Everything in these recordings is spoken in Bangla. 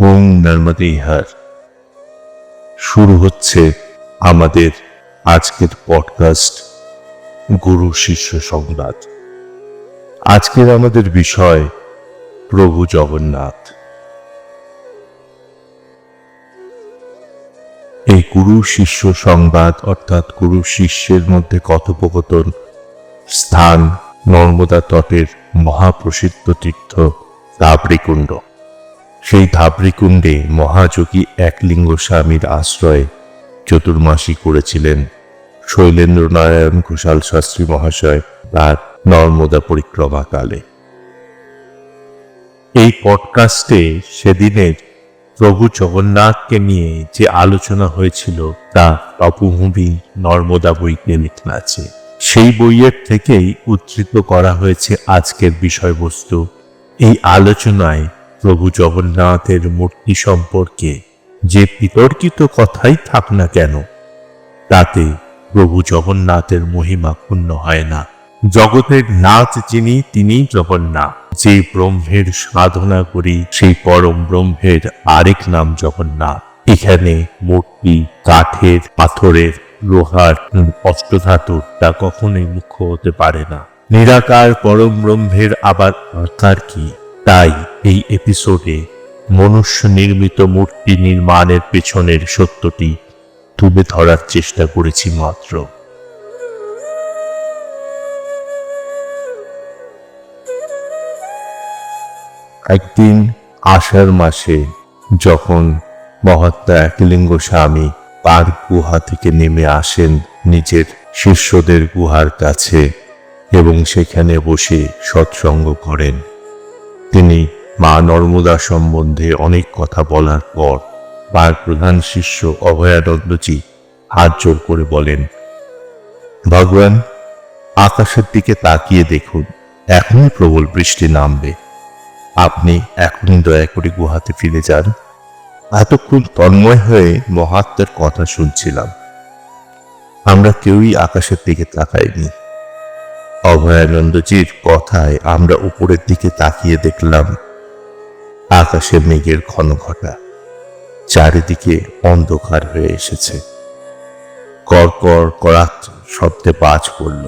ওং নর্মদে হর শুরু হচ্ছে আমাদের আজকের পডকাস্ট গুরু শিষ্য সংবাদ। আজকের আমাদের বিষয় প্রভু জগন্নাথ। এই গুরু শিষ্য সংবাদ অর্থাৎ গুরু শিষ্যের মধ্যে কথোপকথন স্থান নর্মদা তটের মহাপ্রসিদ্ধ তীর্থ ধাবরিকুণ্ড সেই ধাবরিকুণ্ডে মহাযোগী একলিঙ্গ স্বামীর আশ্রয়ে চতুর্মাসী করেছিলেন। শৈলেন্দ্র নারায়ণ ঘোষাল শাস্ত্রী মহাশয় তার নর্মদা পরিক্রমাকালে এই পডকাস্টে সেদিনের প্রভু জগন্নাথকে নিয়ে যে আলোচনা হয়েছিল, তা তপভূমি নর্মদা বইতে লেখা আছে। সেই বইয়ের থেকেই উদ্ধৃত করা হয়েছে আজকের বিষয়বস্তু। এই আলোচনায় প্রভু জগন্নাথের মূর্তি সম্পর্কে যে বিতর্কিত কথাই থাক না কেন, তাতে প্রভু জগন্নাথের মহিমা ক্ষুণ্ণ হয় না। জগতের নাথ যিনি তিনি জগন্নাথ। যে ব্রহ্মের সাধনা করি, সেই পরম ব্রহ্মের আরেক নাম জগন্নাথ। এখানে মূর্তি, কাঠের, পাথরের, লোহার, অষ্টধাতুর তা কখনোই মুখ্য হতে পারে না। নিরাকার পরম ব্রহ্মের আবার আকার কি? তাই এই এপিসোডে মনুষ্য নির্মিত মূর্তি নির্মাণের পেছনের সত্যটি তুলে ধরার চেষ্টা করেছি মাত্র। একদিন আষাঢ় মাসে যখন মহাত্মা একলিঙ্গ স্বামী পার গুহা থেকে নেমে আসেন নিজের শিষ্যদের গুহার কাছে এবং সেখানে বসে সৎসঙ্গ করেন। তিনি মা নর্মদা সম্বন্ধে অনেক কথা বলার পর পার প্রধান শিষ্য অভয়ানন্দজি হাত জোর করে বলেন, ভগবান, আকাশের দিকে তাকিয়ে দেখুন, এখনই প্রবল বৃষ্টি নামবে। আপনি এখনই দয়া করে গুহাতে ফিরে যান। এতক্ষণ তন্ময় হয়ে মহাত্মার কথা শুনছিলাম। আমরা কেউই আকাশের দিকে তাকাইনি। অভয়ানন্দজির কথায় আমরা উপরের দিকে তাকিয়ে দেখলাম আকাশে মেঘের ঘন ঘটা চারিদিকে অন্ধকার হয়ে এসেছে। কর করাত শব্দে বাজ পড়ল।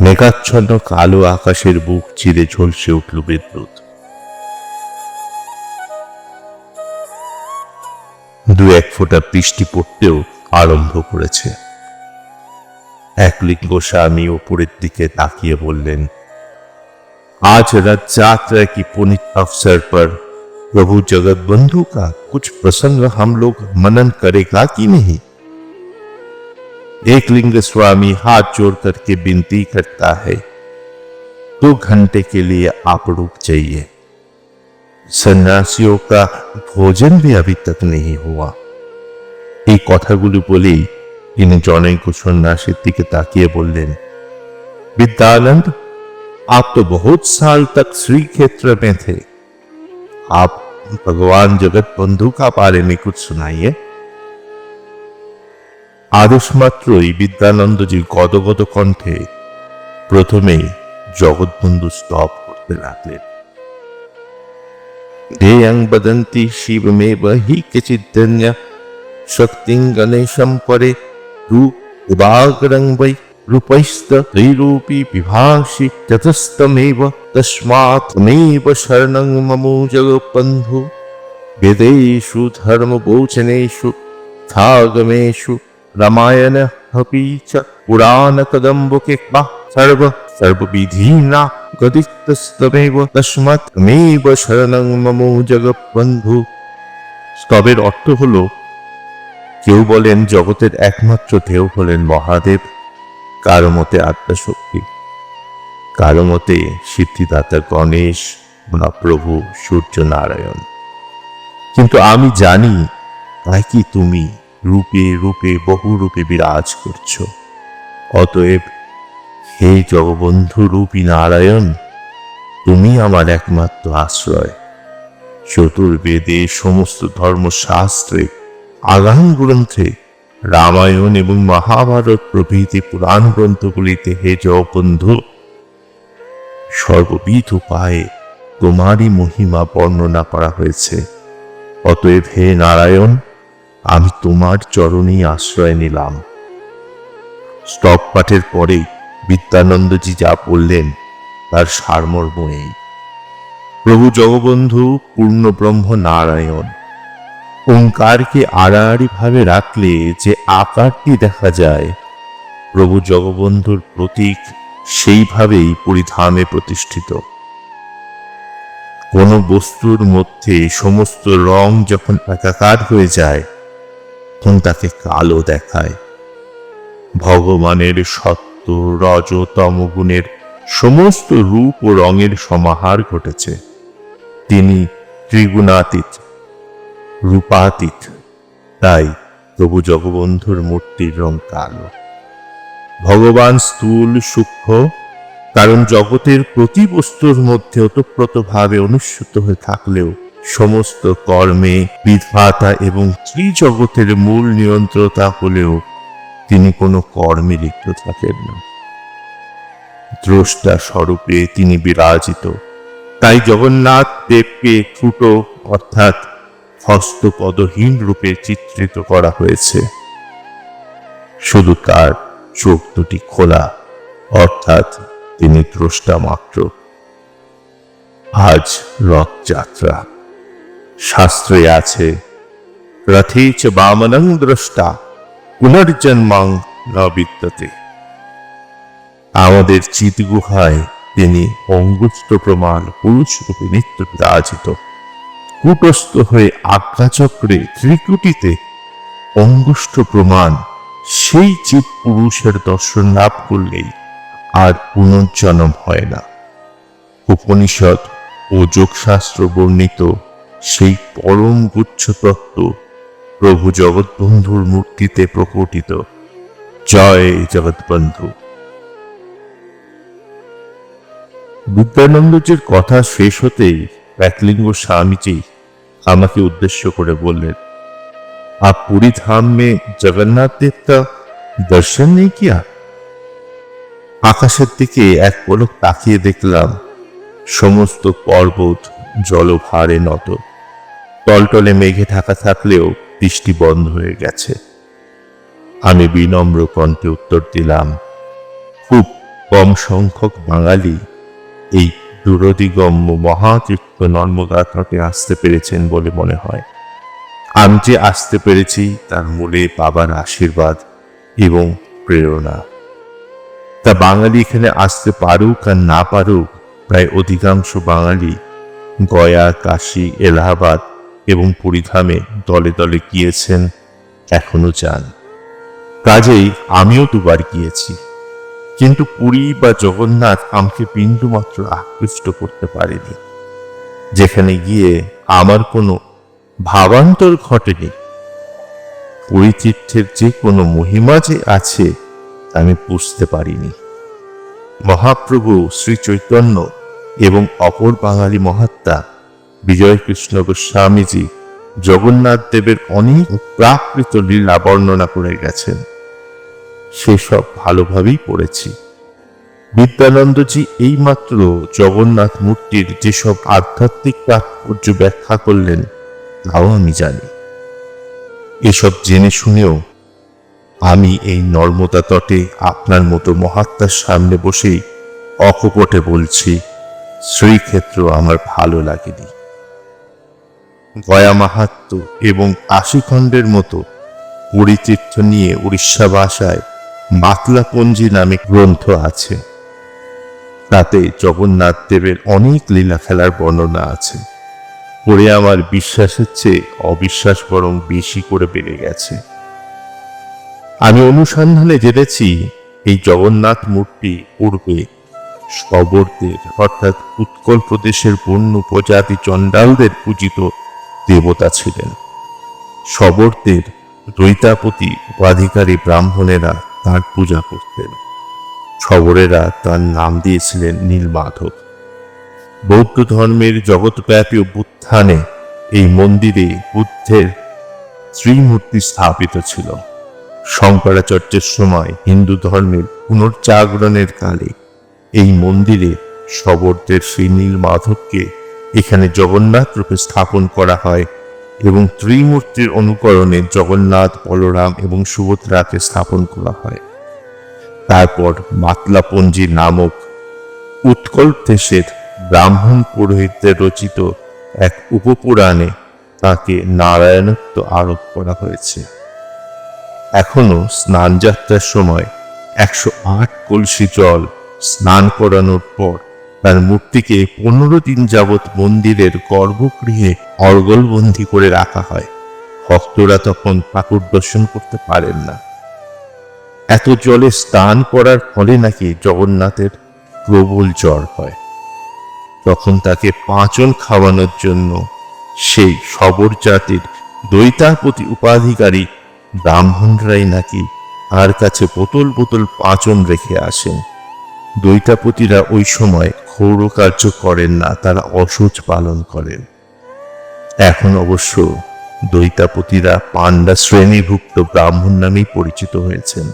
মেঘাচ্ছন্ন কালো আকাশের বুক চিরে ঝলসে উঠল বিদ্যুৎ। দু এক ফোঁটা বৃষ্টি পড়তেও আরম্ভ করেছে। একলিঙ্গ স্বামী ওপরের দিকে তাকিয়ে বললেন आज रथ यात्रा की पुनित अवसर पर प्रभु जगत बंधु का कुछ प्रसंग हम लोग मनन करेगा कि नहीं एक लिंग स्वामी हाथ जोड़ करके विनती करता है दो घंटे के लिए आप रुक जाइए सन्यासियों का भोजन भी अभी तक नहीं हुआ এই কথাগুলি বলেই তিনি জনৈক সন্ন্যাসীর দিকে তাকিয়ে বললেন विद्यानंद आप तो बहुत साल तक श्री क्षेत्र में थे आप भगवान जगत बंधु का बारे में कुछ सुनाइए আদেশ মাত্রই বিদ্যানন্দজির গদগদ কণ্ঠে প্রথমেই জগৎবন্ধু স্তব করতে লাগলেন ध्येयं वदन्ति शिवमेव हि किचिद्धन्य शक्तिं गणेशं परे रूपाग्रं वै रूपैस्त त्रैरूपी विभाषि ततस्तमेव तस्मात्मेव शरणं ममो जगबन्धु वेदेषु धर्मवोचनेषु थागमेषु रामायण अपि च पुराणकदम्बके वा सर्व सर्वविधीना গদিতস্তমেব তস্মাৎমেব শরণং মম জগৎবন্ধু স্তবের অর্থ হলো কেউ বলেন জগতের একমাত্র ঢেউ হলেন মহাদেব, কারও মতে আত্মাশক্তি। কারও মতে সিদ্ধিদাতা গণেশ প্রভু সূর্য নারায়ণ কিন্তু আমি জানি তাই কি তুমি রূপে রূপে বহু রূপে বিরাজ করছ। অতএব হে জগবন্ধু রূপী নারায়ণ, তুমি আমার একমাত্র আশ্রয়। চতুর্বেদে সমস্ত ধর্মশাস্ত্রে আগাম গ্রন্থে রামায়ণ এবং মহাভারত প্রভৃতি পুরাণ গ্রন্থগুলিতে হে জগবন্ধু, সর্ববিধ উপায়ে তোমারই মহিমা বর্ণনা করা হয়েছে। অতএব হে নারায়ণ, আমি তোমার চরণেই আশ্রয় নিলাম। স্টপ পাঠের পরেই বিদ্যানন্দজি যা বললেন, তার সারমর্ম এই। প্রভু জগবন্ধু, পূর্ণ ব্রহ্ম নারায়ণ ওঙ্কারকে আড়াআড়ি ভাবে রাখলে যে আকারটি দেখা যায়, প্রভু জগবন্ধুর প্রতীক সেইভাবেই পরিধামে প্রতিষ্ঠিত। কোন বস্তুর মধ্যে সমস্ত রং যখন একাকার হয়ে যায়, তখন তাকে কালো দেখায়। ভগবানের সত্য, রজ তম গুণের সমস্ত রূপ ও রঙের সমাহার ঘটেছে। তিনি ত্রিগুণাতীত। রূপাতীত। তাই প্রভু জগবন্ধুর মূর্তির রং কালো। ভগবান স্থূল সূক্ষ্ম, কারণ জগতের প্রতি বস্তুর মধ্যে ওতপ্রোতভাবে অনুস্যুত হয়ে থাকলেও সমস্ত কর্মে বিধাতা এবং ত্রিজগতের মূল নিয়ন্ত্রতা হলেও তিনি কোনো কর্মে লিপ্ত থাকেন না। দ্রষ্টা স্বরূপে তিনি বিরাজিত। তাই জগন্নাথ দেবকে ছোটো অর্থাৎ হস্তপদহীন রূপে চিত্রিত করা হয়েছে। শুধু তার চোখ দুটি খোলা, অর্থাৎ তিনি দ্রষ্টা মাত্র আজ রথযাত্রা। শাস্ত্রে আছে, রথে চ বামনং দ্রষ্টা, পুনর্জন্মাং ন বিদ্যতে। আমাদের চিত গুহায় তিনি অঙ্গুষ্ঠ প্রমাণ পুরুষ রূপে নিত্য বিরাজিত কূটস্থ হয়ে আজ্ঞাচক্রে ত্রিকুটিতে অঙ্গুষ্ঠ প্রমাণ সেই চিত পুরুষের দর্শন লাভ করলেই আর পুনর্জন্ম হয় না। উপনিষদ ও যোগশাস্ত্র বর্ণিত সেই পরম গুচ্ছ তত্ত্ব প্রভু জগৎবন্ধুর মূর্তিতে প্রকটিত। জয় জগৎবন্ধু। বিদ্যানন্দজির কথা শেষ হতেই একলিঙ্গ স্বামীজি আমাকে উদ্দেশ্য করে বললেন आप पूरी धाम में जगन्नाथ देव का दर्शन नहीं किया আকাশের দিকে এক পলক তাকিয়ে দেখলাম সমস্ত পর্বত জলভারে নত টলটলে মেঘে ঢাকা থাকলেও বৃষ্টি বন্ধ হয়ে গেছে আমি বিনম্র কণ্ঠে উত্তর দিলাম খুব কম সংখ্যক বাঙালি এই দূরদিগম্য মহাতীর্থ নর্মদা তটে আসতে পেরেছেন বলে মনে হয়। আমি যে আসতে পেরেছি, তার মূলে বাবার আশীর্বাদ এবং প্রেরণা। তা বাঙালি এখানে আসতে পারুক আর না পারুক, প্রায় অধিকাংশ বাঙালি গয়া, কাশী, এলাহাবাদ এবং পুরীধামে দলে দলে গিয়েছেন, এখনও যান। কাজেই আমিও দুবার গিয়েছি। কিন্তু পুরী বা জগন্নাথ আমাকে বিন্দুমাত্র আকৃষ্ট করতে পারেনি। যেখানে গিয়ে আমার কোনো ভাবান্তর ঘটেনি। পরিতীর্থের যে কোনো মহিমা যে আছে, আমি বুঝতে পারিনি। মহাপ্রভু শ্রী চৈতন্য এবং অপর বাঙালি মহাত্মা বিজয় কৃষ্ণ গোস্বামীজি জগন্নাথ দেবের অনেক প্রাকৃত লীলা বর্ণনা করে গেছেন। সেসব ভালোভাবেই পড়েছি। বিদ্যানন্দজি এইমাত্র জগন্নাথ মূর্তির যেসব আধ্যাত্মিক তাৎপর্য ব্যাখ্যা করলেন, তাও আমি জানি। এসব জেনে শুনেও আমি এই নর্মদা তটে আপনার মতো মহাত্মার সামনে বসেই অকপটে বলছি, শ্রীক্ষেত্র আমার ভালো লাগেনি। গয়া মাহাত্ম এবং আশিখণ্ডের মতো পরিতীর্থ নিয়ে উড়িষ্যা ভাষায় মাতলাপঞ্জি নামে গ্রন্থ আছে। তাতে জগন্নাথ দেবের অনেক লীলা খেলার বর্ণনা আছে। পড়ে আমার বিশ্বাসের চেয়ে অবিশ্বাস বরং বেশি করে বেড়ে গেছে। আমি অনুসন্ধানে জেনেছি, এই জগন্নাথ মূর্তি পূর্বে শবরদের অর্থাৎ উৎকল প্রদেশের বন্য প্রজাতি চণ্ডালদের পূজিত দেবতা ছিলেন। শবরদের দৈতাপতি উপাধিকারী ব্রাহ্মণেরা তার পূজা করতেন। শবরেরা তার নাম দিয়েছিলেন নীলমাধব। বৌদ্ধ ধর্মের জগৎব্যাপী অভ্যুত্থানে এই মন্দিরে বুদ্ধের শ্রীমূর্তি স্থাপিত ছিল। শঙ্করাচার্যের সময় হিন্দু ধর্মের পুনর্জাগরণের কালে এই মন্দিরে শবরদের সেই নীল মাধবকে এখানে জগন্নাথ রূপে স্থাপন করা হয়। এবং ত্রিমূর্তির অনুকরণে জগন্নাথ, বলরাম এবং সুভদ্রাকে স্থাপন করা হয়। তারপর মাতলাপঞ্জি নামক উৎকল দেশের ব্রাহ্মণ পুরোহিতদের রচিত এক উপপুরাণে তাকে নারায়ণত্ব আরোপ করা হয়েছে। এখনও স্নানযাত্রার সময় একশো আট কলসি জল স্নান করানোর পর তার মূর্তিকে পনেরো দিন যাবৎ মন্দিরের গর্ভগৃহে অর্গলবন্দি করে রাখা হয়। ভক্তরা তখন ঠাকুর দর্শন করতে পারেন না। এত জলে স্নান করার ফলে নাকি জগন্নাথের প্রবল জ্বর হয়। তখন তাকে পাঁচন খাওয়ানোর জন্য সেই সবর জাতির দৈতাপতি উপাধিকারী ব্রাহ্মণরাই নাকি তার কাছে বোতল বোতল পাঁচন রেখে আসেন। দৈতাপতিরা ওই সময় ক্ষৌর কার্য করেন না, তারা অসুচ পালন করেন। এখন অবশ্য দৈতাপতিরা পাণ্ডা শ্রেণীভুক্ত ব্রাহ্মণ নামেই পরিচিত হয়েছেন।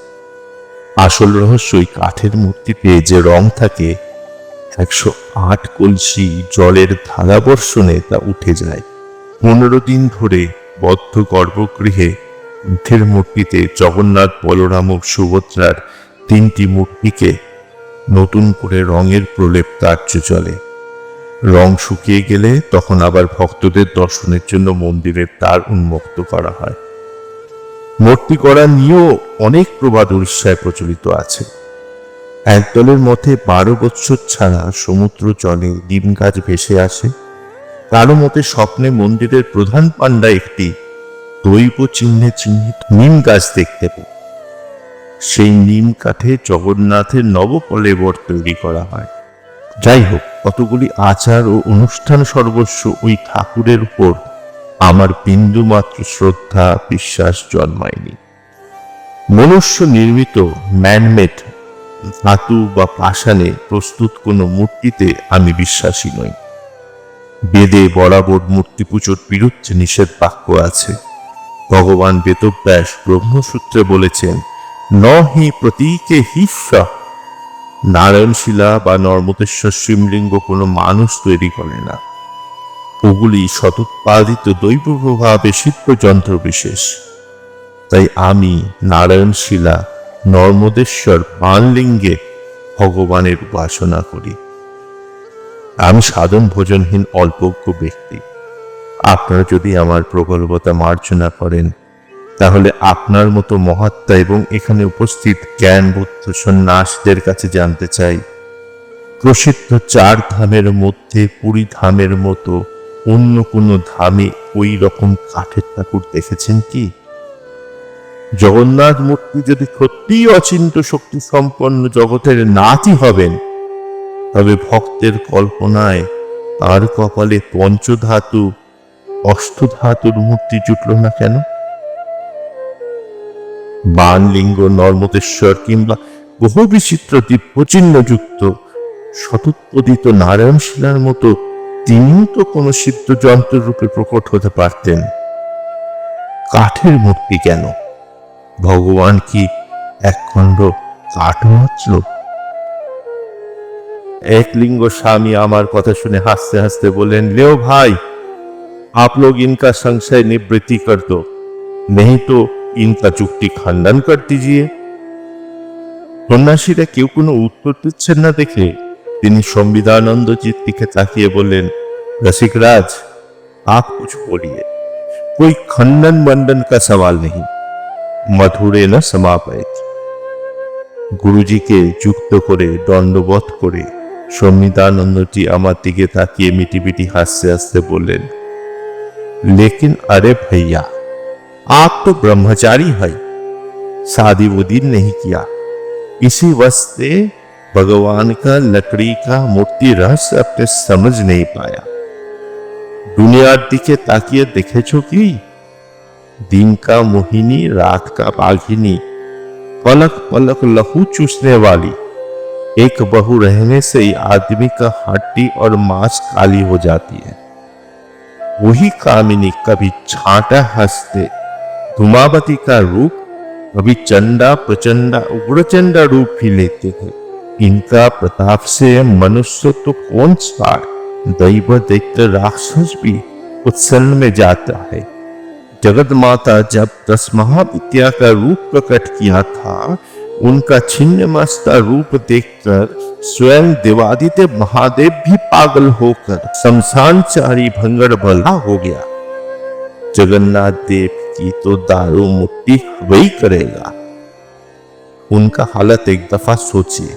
আসল রহস্য ওই কাঠের মূর্তিতে যে রং থাকে, একশো আট কলসি জলের ধারাবর্ষণে তা উঠে যায়। পনেরো দিন ধরে বদ্ধ গর্ভগৃহে কাঠের মূর্তিতে জগন্নাথ বলরাম ও সুভদ্রার তিনটি মূর্তিকে নতুন করে রঙের প্রলেপ কার্য চলে। রং শুকিয়ে গেলে তখন আবার ভক্তদের দর্শনের জন্য মন্দিরের তার উন্মুক্ত করা হয়। মূর্তি করা নিয়েও অনেক প্রবাদ উড়িষ্যায় প্রচলিত আছে। একদলের মতে বারো বৎসর ছাড়া সমুদ্র জলে ডিম গাছ ভেসে আসে। কারও মতে স্বপ্নে মন্দিরের প্রধান পাণ্ডা একটি দৈব চিহ্নে চিহ্নিত নিম গাছ দেখতে পেল সেই নিম কাঠে জগন্নাথের নবকলেবর তৈরি করা হয়। যাই হোক কতগুলি আচার ও অনুষ্ঠান সর্বস্ব ওই ঠাকুরের উপর আমার বিন্দুমাত্র শ্রদ্ধা, বিশ্বাস জন্মায়নি। মনুষ্য নির্মিত ম্যানমেড ধাতু বা পাষাণে প্রস্তুত কোনো মূর্তিতে আমি বিশ্বাসী নই। বেদে বরাবর মূর্তি পুজোর বিরুদ্ধে নিষেধ বাক্য আছে। ভগবান বেদব্যাস ব্রহ্মসূত্রে বলেছেন ন হি প্রতীকে হিস্যা। নারায়ণশিলা বা নর্মদেশ্বর শিবলিঙ্গ কোনো মানুষ তৈরি করে না। ওগুলি শতোৎপাদিত দৈব প্রভাবে সিদ্ধ যন্ত্র বিশেষ তাই আমি নারায়ণশিলা নর্মদেশ্বর বানলিঙ্গে ভগবানের উপাসনা করি। আমি সাধন ভোজনহীন অল্পজ্ঞ ব্যক্তি। আপনারা যদি আমার প্রগল্ভতা মার্জনা করেন তাহলে আপনার মতো মহাত্মা এবং এখানে উপস্থিত জ্ঞান বুদ্ধ সন্ন্যাসীদের কাছে জানতে চাই। প্রসিদ্ধ চার ধামের মধ্যে পুরী ধামের মতো অন্য কোনো ধামে ওই রকম কাঠের ঠাকুর দেখেছেন কি? জগন্নাথ মূর্তি যদি সত্যিই অচিন্ত শক্তি সম্পন্ন জগতের নাতি হবেন, তবে ভক্তের কল্পনায় তার কপালে পঞ্চধাতু, অষ্টধাতুর মূর্তি জুটল না কেন? বানলিঙ্গ নর্মদেশ্বর কিংবা বহু বিচিত্র দিব্যচিহ্ন যুক্ত শতোৎপদিত নারায়ণ শিলার মতো তিনিও তো কোনো সিদ্ধ যন্ত্রের রূপে প্রকট হতে পারতেন কাঠের মূর্তি কেন ভগবান কি একখণ্ড কাঠ মাত্র এক লিঙ্গ স্বামী আমার কথা শুনে হাসতে হাসতে বলেন लेओ भाई आप लोग इनका संशय निवृत्ति कर दो नहीं तो इनका चुक्ति खंडन कर दीजिए সন্ন্যাসীরা কেউ কোনো উত্তর দিচ্ছেন না দেখে তিনি संविदानंदजीत দিকে তাকিয়ে বললেন रसिकराज आप कुछ बोलिए कोई खंडन मंडन का सवाल नहीं মধুরে না সমাপয়েত গুরুজিকে যুক্ত করে দণ্ডবোধ করে সমিতানন্দজি আমার দিকে তাকিয়ে মিটিমিটি হাসতে হাসতে বললেন लेकिन अरे भैया आप तो ब्रह्मचारी है। शादी वुदी नहीं किया। इसी वस्ते भगवान का लकड़ी का मूर्ति रहस्य अपने समझ नहीं पाया। दुनियार दिखे ताकिए देखेছো কি दिन का मोहिनी, रात का बाघिनी पलक पलक लहू चूसने वाली। एक बहु रहने से ही आदमी का हड्डी और मांस काली हो जाती है। वही कामिनी कभी छाटा हँसते। धुमावती का रूप कभी चंडा, प्रचंडा, उग्रचंडा रूप भी लेते हैं इनका प्रताप से मनुष्य तो कौन सार? दैव दैत्य राक्षस भी उत्सन्न में जाता है। जगत माता जब दस महाविद्या का रूप प्रकट किया था, उनका छिन्न मस्ता रूप देखकर स्वयं देवादित्य महादेव भी पागल होकर शमशानचारी भंगड़ भला हो गया। जगन्नाथ देव की तो दारू मुट्ठी वही करेगा। उनका हालत एक दफ़ा सोचिए।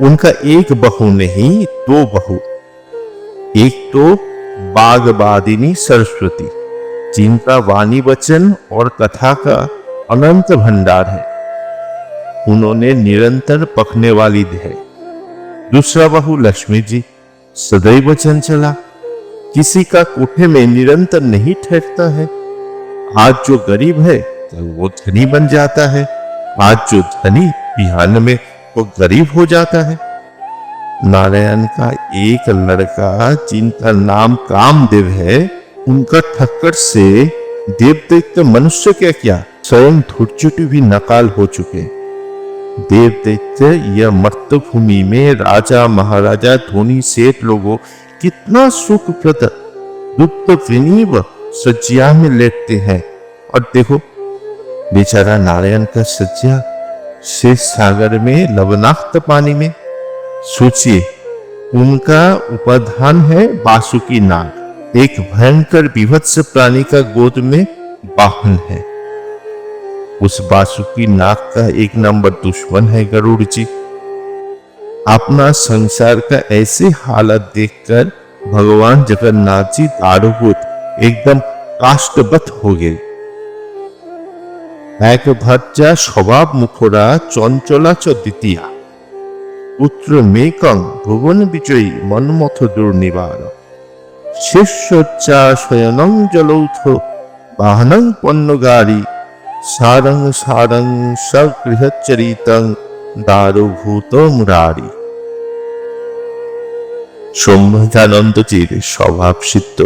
उनका एक बहू नहीं, दो बहू। एक तो बागबादिनी सरस्वती जिनका वाणी वचन और कथा का अनंत भंडार है। उन्होंने निरंतर पकने वाली है दूसरा बहू लक्ष्मी जी, सदैव चंचला किसी का कोठे में निरंतर नहीं ठहरता है। आज जो गरीब है कल वो धनी बन जाता है, आज जो धनी बिहान में वो गरीब हो जाता है। नारायण का एक लड़का, जिनका नाम कामदेव है, उनका ठक्कर से देव दैत्य मनुष्य क्या क्या? स्वयं धुरचुटी भी नकाल हो चुके। देव दैत्य यह मर्तभूमि में राजा, महाराजा, धोनी, सेठ लोगों, कितना सुखप्रद दुप्त विनीव सज्जिया में लेटते हैं। और देखो, बेचारा नारायण का सज्जा शेष सागर में लवनाक्त पानी में। सोचिए, उनका उपाधान है बासुकी नाग। एक भयंकर विभत्स प्राणी का गोद में वाहन है। उस बासुकी नाग का एक नंबर दुश्मन है गरुड़ जी। अपना संसार का ऐसे हालत देखकर भगवान जगन्नाथ जी दारुभूत एकदम काष्टबत हो गए এক ভাজ্যা স্বভাব মুখরা চঞ্চলা চ দ্বিতীয়া পুত্র মেকং ভুবন বিজয়ী মন্মথ দুর্নিবার শিষ্যচ্চা শয়নং জলৌথ বাহনং পণ্যগারী সারং সারং সগৃহচরিতং দারুভূত মুরারি সম্ভদানন্দজির স্বভাবসিদ্ধ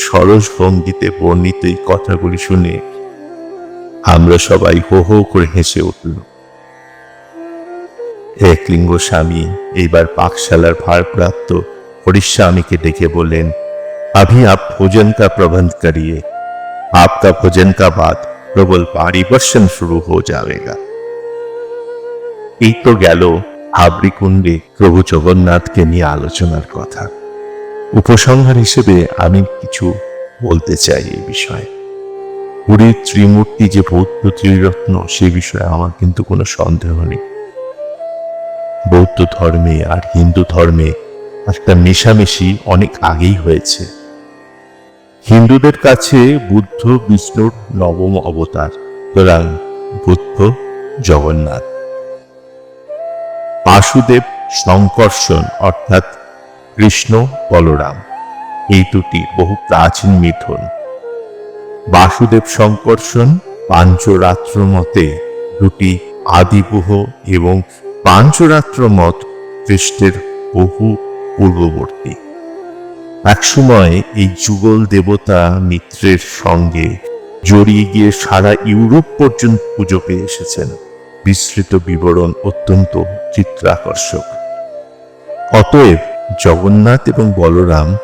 সরস ভঙ্গিতে বর্ণিত এই কথাগুলি শুনে আমরা সবাই হো হো করে হেসে উঠল একলিঙ্গ স্বামী এইবার পাকশালার ভারপ্রাপ্ত হরিস্বামীকে ডেকে বললেন अभी आप भोजन का प्रबंध करिए आपका भोजन का बाद प्रबल पानी वर्षण शुरू हो जाएगा এই তো গেল হাবড়িকুণ্ডে প্রভু জগন্নাথকে নিয়ে আলোচনার কথা উপসংহার হিসেবে আমি কিছু বলতে চাই এই বিষয়ে। পুরীর ত্রিমূর্তি যে বৌদ্ধ ত্রিরত্ন, সে বিষয়ে আমার কিন্তু কোনো সন্দেহ নেই। বৌদ্ধ ধর্মে আর হিন্দু ধর্মে একটা মেশামেশি অনেক আগেই হয়েছে। হিন্দুদের কাছে বুদ্ধ, বিষ্ণুর নবম অবতার, সুতরাং বুদ্ধ জগন্নাথ। বাসুদেব সংকর্ষণ অর্থাৎ কৃষ্ণ বলরাম। এই দুটি বহু প্রাচীন মিথুন। বাসুদেব সংকর্ষণ পাঞ্চরাত্র মতে দুটি আদিবহ এবং পাঞ্চরাত্র মত কৃষ্ণের বহু পূর্ববর্তী। একসময় এই যুগল দেবতা মিত্রের সঙ্গে জড়িয়ে গিয়ে সারা ইউরোপ পর্যন্ত পুজো পেয়ে এসেছেন। বিস্তৃত বিবরণ অত্যন্ত চিত্রাকর্ষক। অতএব জগন্নাথ এবং বলরাম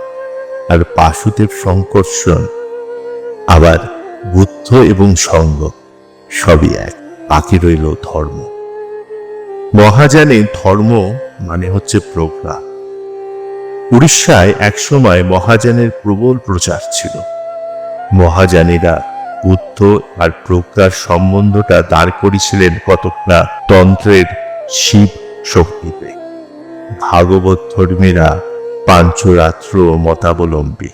আর বাসুদেব সংকর্ষণ আবার বুদ্ধ এবং সঙ্গ, সবই এক। বাকি রইল ধর্ম। মহাজানে ধর্ম মানে হচ্ছে প্রজ্ঞা উড়িষ্যায় একসময় মহাজানের প্রবল প্রচার ছিল। মহাজানেরা বুদ্ধ আর প্রজ্ঞার সম্বন্ধটা দাঁড় করেছিলেন কতকটা তন্ত্রের শিব শক্তিতে। ভাগবত ধর্মীরা পাঞ্চরাত্র মতাবলম্বী।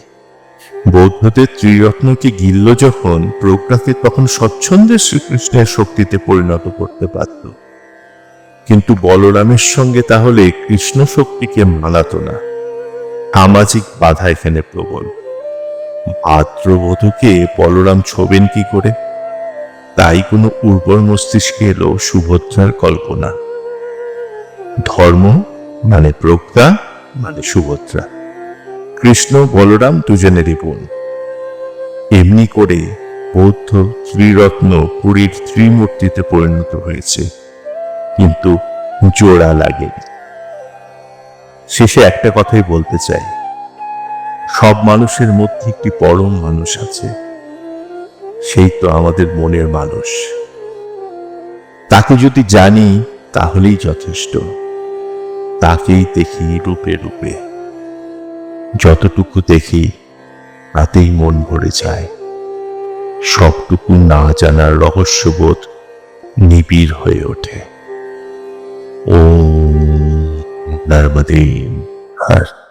বৌদ্ধদের ত্রিরত্নকে গিল্ল যখন প্রজ্ঞাকে তখন স্বচ্ছন্দে শ্রীকৃষ্ণের শক্তিতে পরিণত করতে পারত। কিন্তু বলরামের সঙ্গে তাহলে কৃষ্ণ শক্তিকে মানাতো না। সামাজিক বাধা এখানে প্রবল। ভাদ্রবধূকে বলরাম ছোবেন কি করে? তাই কোনো উর্বর মস্তিষ্কে এলো সুভদ্রার কল্পনা। ধর্ম মানে প্রজ্ঞা মানে সুভদ্রা। কৃষ্ণ বলরাম দুজনেরই বোন। এমনি করে বৌদ্ধ ত্রিরত্ন পুরীর ত্রিমূর্তিতে পরিণত হয়েছে, কিন্তু জোড়া লাগেনি। শেষে একটা কথাই বলতে চাই। সব মানুষের মধ্যে একটি পরম মানুষ আছে, সেই তো আমাদের মনের মানুষ। তাকে যদি জানি, তাহলেই যথেষ্ট। তাকেই দেখি রূপে রূপে। যতটুকু দেখি, তাতেই মন ভরে যায়। সবটুকু না জানার রহস্যবোধ নিবিড় হয়ে ওঠে। ও নর্মদে। হর